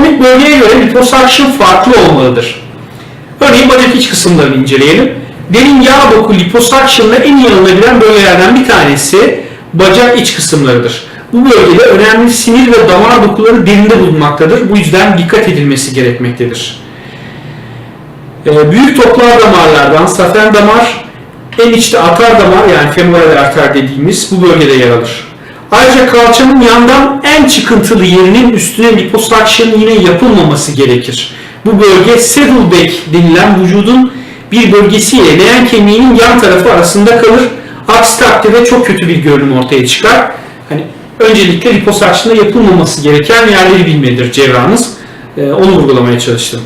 anatomik bölgeye göre liposuction farklı olmalıdır. Örneğin bacak iç kısımlarını inceleyelim. Derin yağ doku liposuction'la en iyi alınabilen bölgelerden bir tanesi bacak iç kısımlarıdır. Bu bölgede önemli sinir ve damar dokuları derinde bulunmaktadır. Bu yüzden dikkat edilmesi gerekmektedir. Ee, büyük toplar damarlardan safen damar, en içte atar damar yani femoral arter dediğimiz bu bölgede yer alır. Ayrıca kalçanın yandan en çıkıntılı yerinin üstüne liposuction yine yapılmaması gerekir. Bu bölge saddleback denilen vücudun bir bölgesiyle leğen kemiğinin yan tarafı arasında kalır. Aksi takdirde çok kötü bir görünüm ortaya çıkar. Hani öncelikle liposuction'da yapılmaması gereken yerleri bilmelidir cerrahınız. Ee, onu vurgulamaya çalıştım.